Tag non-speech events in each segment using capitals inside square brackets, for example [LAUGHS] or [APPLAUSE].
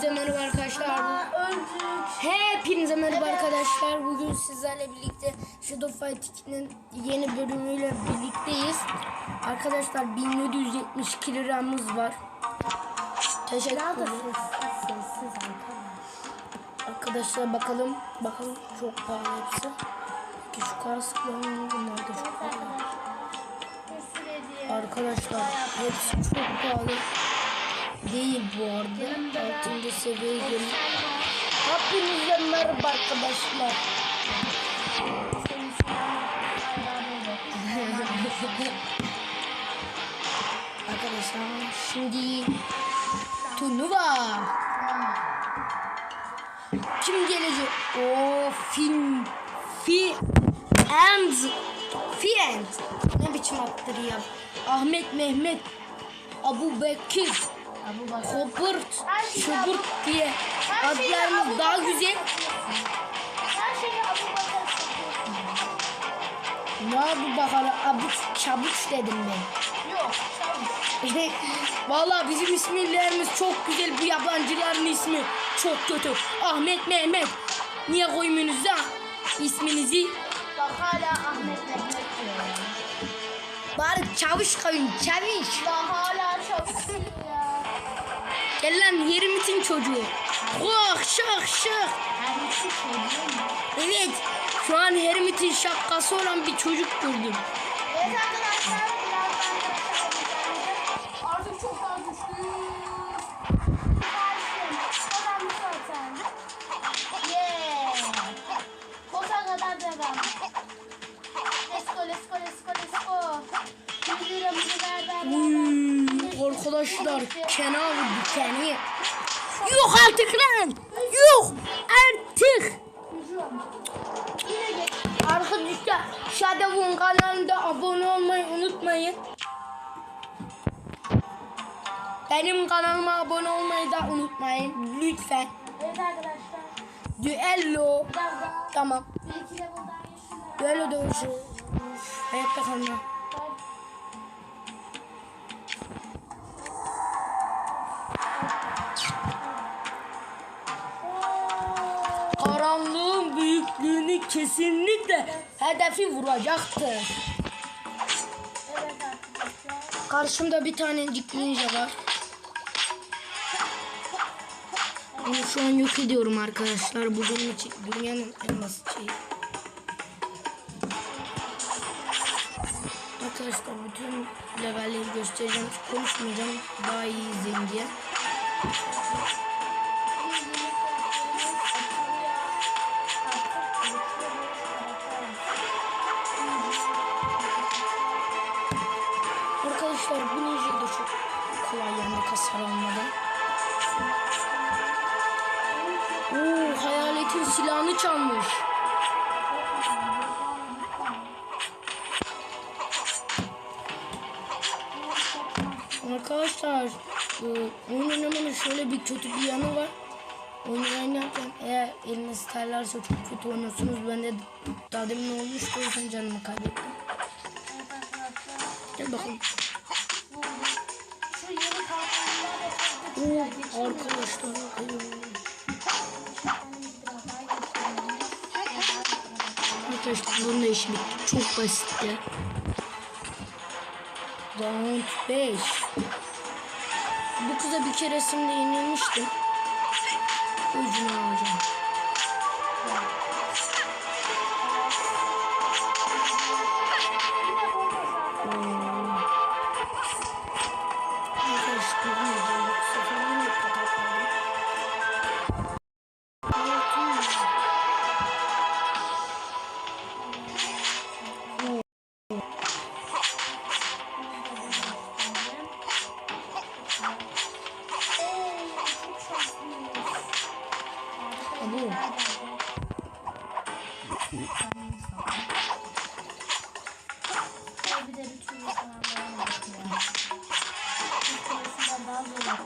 Hepinize merhaba arkadaşlar. Hepinize merhaba arkadaşlar. Bugün sizlerle birlikte Shadow Fight 2'nin yeni bölümüyle birlikteyiz. Arkadaşlar 1772 liramız var. Teşekkür ederim. Arkadaşlar bakalım. Bakalım çok pahalı hepsi. Peki şu kasklar bunlar da çok pahalı. Arkadaşlar hepsi çok pahalı. Değil bu arada. Altında seviye gelin. Hepinize merhaba arkadaşlar. Arkadaşlar şimdi turnuva. Kim gelecek? O film fi and fiend. Ne biçim attır ya? Ahmet Mehmet Abu Bekir Şey Şuburt diye adlarımız daha güzel. Ne Abu Bakar abuk çabuk dedim ben. Yok. Çabuk. Vallahi bizim isimlerimiz çok güzel. Bu yabancıların ismi çok kötü. Ahmet Mehmet. Niye koymuyorsunuz da isminizi? Bak hala Ahmet Mehmet diyor. Bari çavuş koyun çavuş. Hala değil ya. Gel lan yerimin çocuğu. Oh şık şık. Evet şu an Hermit'in şapkası olan bir çocuk gördüm. Evet arkadaşlar arkadaşlar kena vurdu keni. Yok artık lan. Yok artık. Arkadaşlar Shadow'un kanalında abone olmayı unutmayın. Benim kanalıma abone olmayı da unutmayın lütfen. Evet arkadaşlar. Düello. Tamam. Düello dövüşü. Hayatta kalma. Kesinlikle hedefi arkadaşlar. Karşımda bir tanecik ninja var. Onu şu an yok ediyorum arkadaşlar. Bu için dünyanın en basit şeyi. Arkadaşlar bütün levelleri göstereceğim. Konuşmayacağım. Daha iyi izleyin diye. Arkadaşlar bu ninja da çok kolay yani hasar almadan. Oo hayaletin silahını çalmış. Arkadaşlar oyun oynamanın şöyle bir kötü bir yanı var. Oyun oynarken eğer eliniz terlerse çok kötü oynuyorsunuz. Ben de daha demin olmuştu o yüzden canımı kaybettim. Gel bakalım. Oo, arkadaşlar. Arkadaşlar bunun da işi bitti. Çok basitti. Round 5. Bu kıza bir keresinde yenilmiştim. Ucunu alacağım.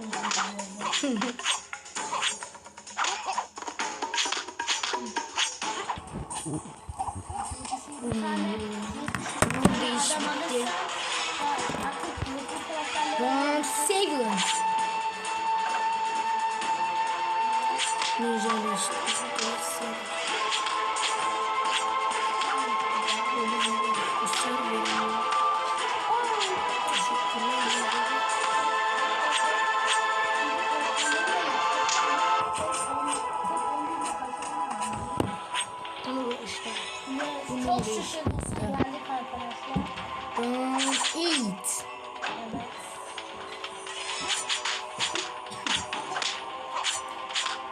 フフフ。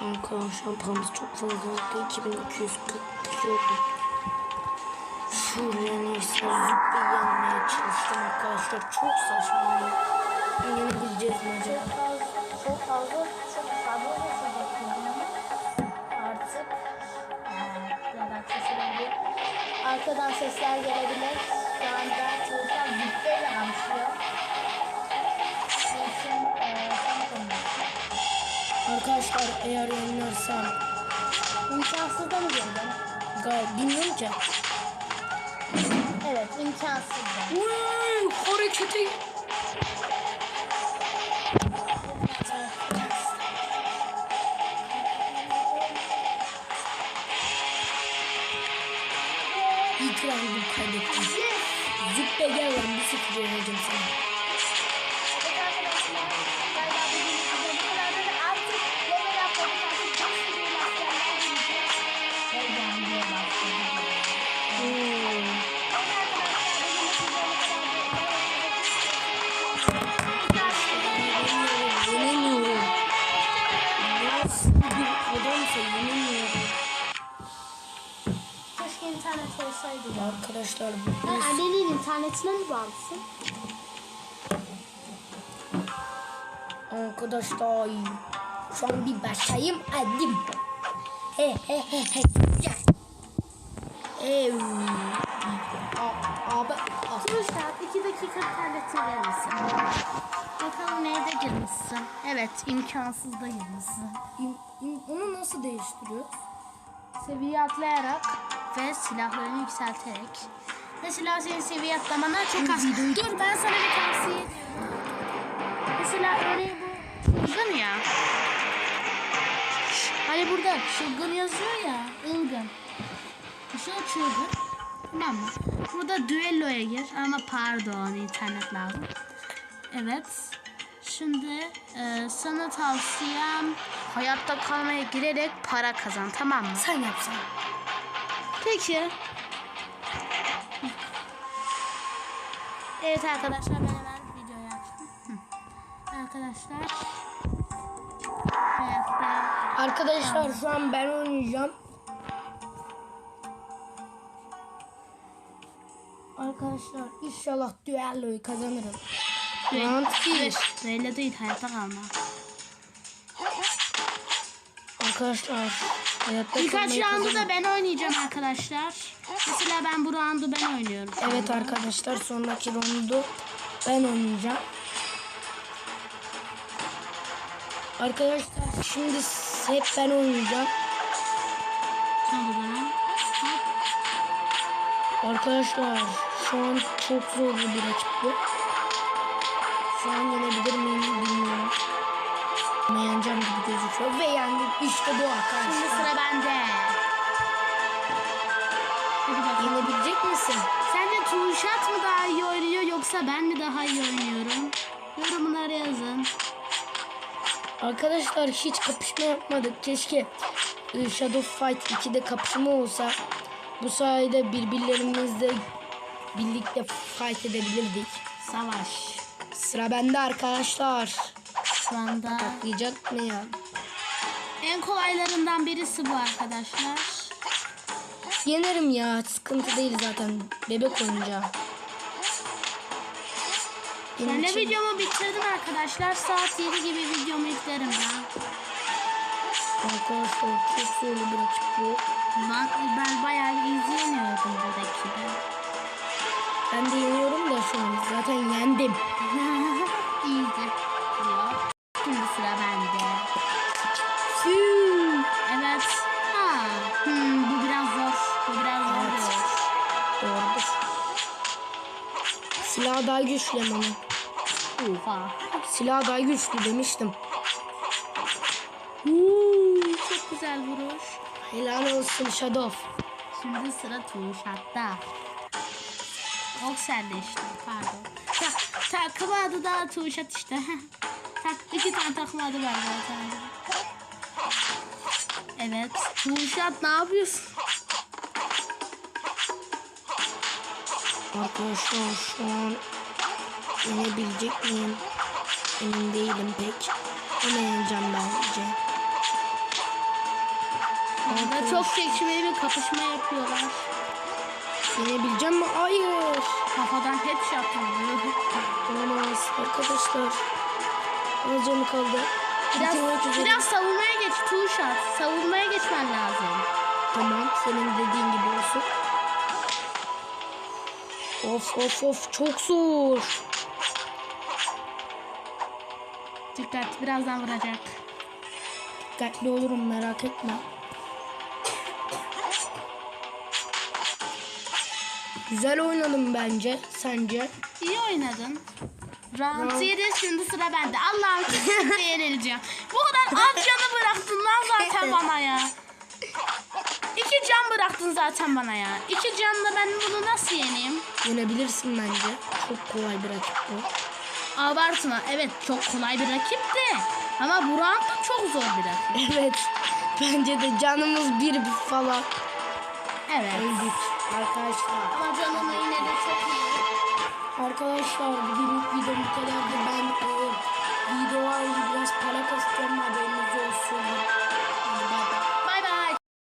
Arkadaşlar paramız çok fazla oldu. 2240 kişi oldu. Şuraya neyse züppe yenmeye çalıştım arkadaşlar. Çok saçma. Yenebileceğiz mi acaba? Çok fazla, çok fazla, artık biraz sesler gelebilir. Şu anda çocuklar züppeyle eğer yenilersem İmkansız da mı girdin? gayet bilmiyorum ki. Evet, imkansız. Uy, hareketi. İlk roundu kaybettim. Züppe gel lan bir sıfır yeneceğim sana. Arkadaşlar Sen bu annenin internetine mi bağlısın? Arkadaşlar şu an bir başlayayım hadi. He he he he. Gel. Ev. Abi. a- Kılıçlar 2 dakika internetine verir misin? Bakalım neyde girmişsin? Evet, imkansızda girmişsin. İm- im- Onu nasıl değiştiriyor? Seviye atlayarak ve silahlarını yükselterek. Mesela senin seviye atlamana çok az. Dur ben sana bir tavsiye ediyorum. Mesela örneğin bu çılgın ya. Hani burada çılgın yazıyor ya. Ilgın. Şu çılgın. Tamam mı? Burada düelloya gir ama pardon internet lazım. Evet. Şimdi e, sana tavsiyem hayatta kalmaya girerek para kazan tamam mı? Sen yapsan. Peki. Evet arkadaşlar ben hemen videoyu açtım. Arkadaşlar hayatta Arkadaşlar şu an ben oynayacağım. Arkadaşlar inşallah düelloyu kazanırım. Round bir. Böyle değil hayatta kalma. Arkadaşlar hayatta Birkaç roundu da ben oynayacağım arkadaşlar. Mesela ben bu roundu ben oynuyorum. Evet arkadaşlar sonraki roundu ben oynayacağım. Arkadaşlar şimdi hep ben oynayacağım. Arkadaşlar şu an çok zor bir rakip bu. İşte bu Şimdi arkadaşlar. sıra bende. Yenebilecek misin? Sence Tuğşat mı daha iyi oynuyor yoksa ben mi daha iyi oynuyorum? Yorumlara yazın. Arkadaşlar hiç kapışma yapmadık. Keşke e, Shadow Fight 2'de kapışma olsa bu sayede birbirlerimizle birlikte fight edebilirdik. Savaş. Sıra bende arkadaşlar. Şu anda Patlayacak mı ya? En kolaylarından birisi bu arkadaşlar. Yenerim ya. Sıkıntı değil zaten. Bebek oyuncağı. Benim Ben de için- videomu bitirdim arkadaşlar. Saat 7 gibi videomu yüklerim ben. Arkadaşlar çok zorlu bir rakip bu. Ben, ben bayağı izleniyordum buradaki de. Ben de yeniyorum da şu an. Zaten yendim. [LAUGHS] İyiydi. Şimdi sıra bende. Evet. Ha. Hmm, bu biraz zor. Bu biraz zor. Evet. diyor. Doğrudur. Silah daha güçlü ama. Oha. Silah daha güçlü demiştim. Uuu, çok güzel vuruş. Helal olsun Shadow. Şimdi sıra Tuşat'ta. Ok sende işte pardon. Ta, takım adı da Tuşat işte. [LAUGHS] tak, iki tane takım adı var zaten. Evet. Tuşat ne yapıyorsun? Arkadaşlar şu an yenebilecek miyim? Emin değilim pek. Ama yeneceğim bence. Burada çok çekişmeli bir kapışma yapıyorlar. Yenebileceğim mi? Hayır. Kafadan headshot vurdu. Olamaz arkadaşlar. Az canı kaldı. Biraz, biraz savunmaya geç Tuşat. Savunmaya geçmen lazım. Tamam senin dediğin gibi olsun. Of of of çok zor. Dikkat birazdan vuracak. Dikkatli olurum merak etme. Güzel oynadım bence. Sence? İyi oynadın. Round Round- 7 şimdi sıra bende. Allah'ım kesinlikle yenileceğim. Bu kadar az canı bıraktın lan zaten [LAUGHS] bana ya. İki can bıraktın zaten bana ya. İki canla ben bunu nasıl yeneyim? Yenebilirsin bence. Çok kolay bir rakip bu. Abartma. Evet çok kolay bir rakip de. Ama bu round da çok zor bir rakip. Evet. [LAUGHS] Bence de canımız bir falan. Evet. Öldük. Arkadaşlar. Ama canım Arkadaşlar bugünlük videom bu kadardı. Ben e, video ayrıca biraz para kasacağım haberiniz olsun.